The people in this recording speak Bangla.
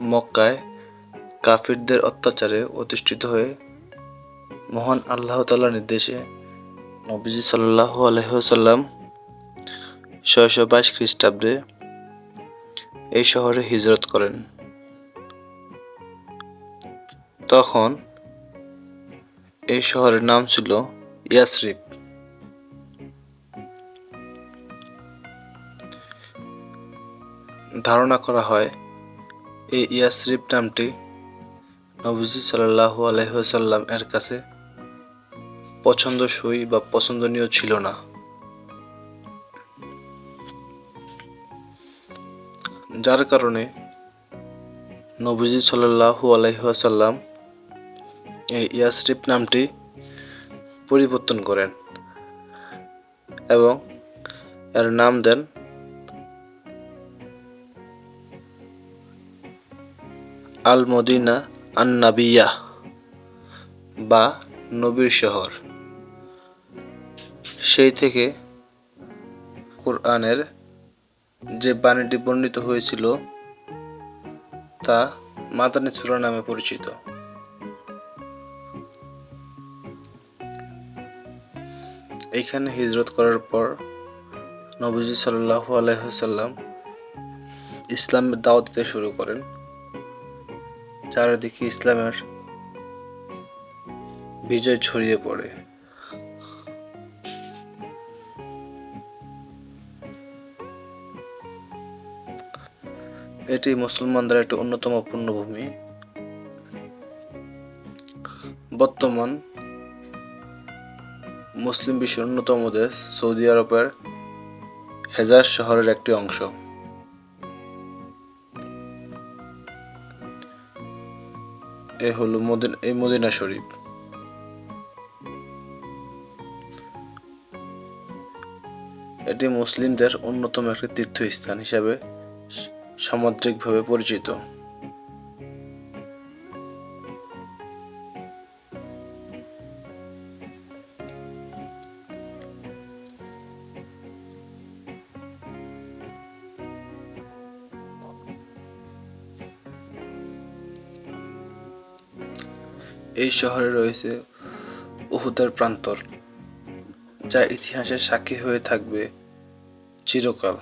মক্কায় কাফিরদের অত্যাচারে অতিষ্ঠিত হয়ে মহান আল্লাহ তাআলার নির্দেশে নবীজি সাল্লাল্লাহু আলাইহি ওয়াসাল্লাম ছয়শো বাইশ খ্রিস্টাব্দে এই শহরে হিজরত করেন। তখন এই শহরের নাম ছিল ইয়াসরিব ধারণা করা হয় এই ইয়াসরিব নামটি নবজি সাল্লাহু আলহিহাল্লাম এর কাছে পছন্দসই বা পছন্দনীয় ছিল না। যার কারণে নবজি সাল্লাহু আলহিহাসাল্লাম এই ইয়াসরিফ নামটি পরিবর্তন করেন এবং এর নাম দেন আল মদিনা আন নাবিয়া বা নবীর শহর। সেই থেকে কোরআনের যে বাণীটি বর্ণিত হয়েছিল, তা মাদানী সুরা নামে পরিচিত। এখানে হিজরত করার পর নবীজি সাল্লাল্লাহু আলাইসাল্লাম ইসলামের দাওয়াত দিতে শুরু করেন। চারিদিকে ইসলামের বিজয় ছড়িয়ে পড়ে। এটি মুসলমানদের একটি অন্যতম পুণ্যভূমি বর্তমান মুসলিম বিশ্বের অন্যতম দেশ সৌদি আরবের হেজাজ শহরের একটি অংশ। এ হলো মদিন এই মদিনা শরীফ। এটি মুসলিমদের অন্যতম একটি তীর্থস্থান হিসাবে সামুদ্রিকভাবে পরিচিত। এই শহরে রয়েছে উহুদের প্রান্তর যা ইতিহাসের সাক্ষী হয়ে থাকবে চিরকাল।